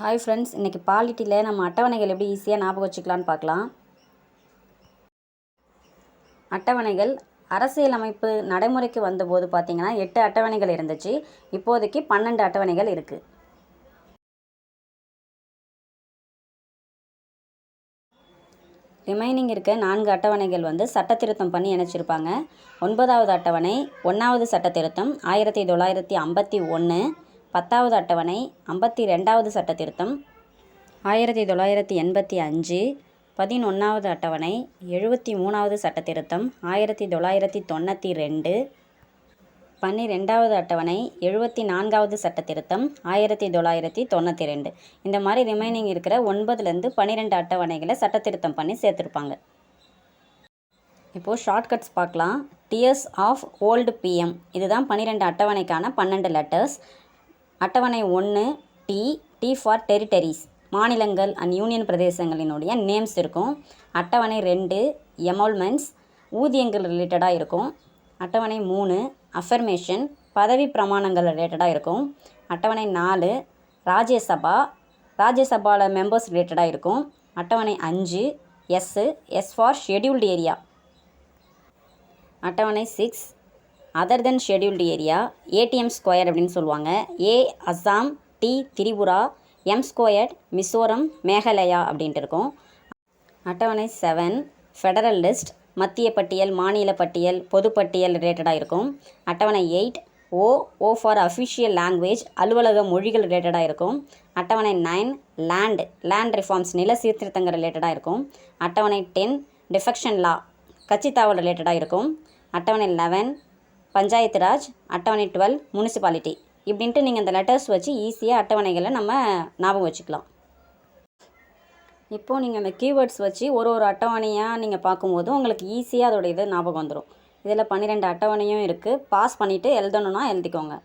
Hi friends இன்றைக்கி பாலிட்டியில் நம்ம அட்டவணைகள் எப்படி ஈஸியாக ஞாபகம் வச்சுக்கலான்னு பார்க்கலாம். அட்டவணைகள் அரசியலமைப்பு நடைமுறைக்கு வந்தபோது பார்த்திங்கன்னா எட்டு அட்டவணைகள் இருந்துச்சு. இப்போதைக்கு பன்னெண்டு அட்டவணைகள் இருக்குது ரிமைனிங் இருக்க நான்கு அட்டவணைகள் வந்து சட்ட திருத்தம் பண்ணி இணைச்சிருப்பாங்க. ஒன்பதாவது அட்டவணை ஒன்றாவது சட்ட திருத்தம் ஆயிரத்தி தொள்ளாயிரத்தி ஐம்பத்தி ஒன்று பத்தாவது அட்டவணை ஐம்பத்தி ரெண்டாவது சட்ட திருத்தம் ஆயிரத்தி தொள்ளாயிரத்தி எண்பத்தி அஞ்சு பதினொன்றாவது அட்டவணை எழுபத்தி மூணாவது சட்ட திருத்தம் ஆயிரத்தி தொள்ளாயிரத்தி தொண்ணூற்றி ரெண்டு பன்னிரெண்டாவது அட்டவணை எழுபத்தி நான்காவது சட்ட திருத்தம் ஆயிரத்தி தொள்ளாயிரத்தி தொண்ணூற்றி ரெண்டு. இந்த மாதிரி ரிமைனிங் இருக்கிற ஒன்பதுலேருந்து பன்னிரெண்டு அட்டவணைகளை சட்ட திருத்தம் பண்ணி சேர்த்துருப்பாங்க. இப்போது ஷார்ட்கட்ஸ் பார்க்கலாம். டியர்ஸ் ஆஃப் ஓல்டு பிஎம் இதுதான் பன்னிரெண்டு அட்டவணைக்கான பன்னெண்டு லெட்டர்ஸ் அட்டவணை ஒன்று டி டி ஃபார் டெரிட்டரிஸ் மாநிலங்கள் அண்ட் யூனியன் பிரதேசங்களினுடைய நேம்ஸ் இருக்கும். அட்டவணை ரெண்டு எமோல்மெண்ட்ஸ் ஊதியங்கள் ரிலேட்டடாக இருக்கும். அட்டவணை மூணு அஃபர்மேஷன் பதவி பிரமாணங்கள் ரிலேட்டடாக இருக்கும். அட்டவணை நாலு ராஜ்யசபா ராஜ்யசபாவில் மெம்பர்ஸ் ரிலேட்டடாக இருக்கும். அட்டவணை அஞ்சு S S for scheduled area அட்டவணை six other then scheduled area ATM square அப்படின்னு சொல்லுவாங்க. A Assam T Tripura M squared Mizoram Meghalaya அப்படின்ட்டு இருக்கும். அட்டவணை செவன் ஃபெடரல் லிஸ்ட் மத்திய பட்டியல் மாநில பட்டியல் பொதுப்பட்டியல் ரிலேட்டடாக இருக்கும். அட்டவணை eight O O for official language அலுவலக மொழிகள் ரிலேட்டடாக இருக்கும். அட்டவணை நைன் லேண்ட் லேண்ட் ரிஃபார்ம்ஸ் நில சீர்திருத்தங்கள் ரிலேட்டடாக இருக்கும். அட்டவணை டென் டிஃபெக்ஷன் லா கட்சித்தாவல் ரிலேட்டடாக இருக்கும். அட்டவணை லெவன் பஞ்சாயத்து ராஜ் அட்டவணை டுவெல் முனிசிபாலிட்டி. இப்படின்ட்டு நீங்கள் இந்த லெட்டர்ஸ் வச்சு ஈஸியாக அட்டவணைகளை நம்ம ஞாபகம் வச்சுக்கலாம். இப்போது நீங்கள் அந்த கீவேர்ட்ஸ் வச்சு ஒரு ஒரு அட்டவணையாக நீங்கள் பார்க்கும்போது உங்களுக்கு ஈஸியாக அதோடய இது ஞாபகம் வந்துடும் இதில் பன்னிரெண்டு அட்டவணையும் இருக்குது பாஸ் பண்ணிவிட்டு எழுதணுன்னா எழுதிக்கோங்க.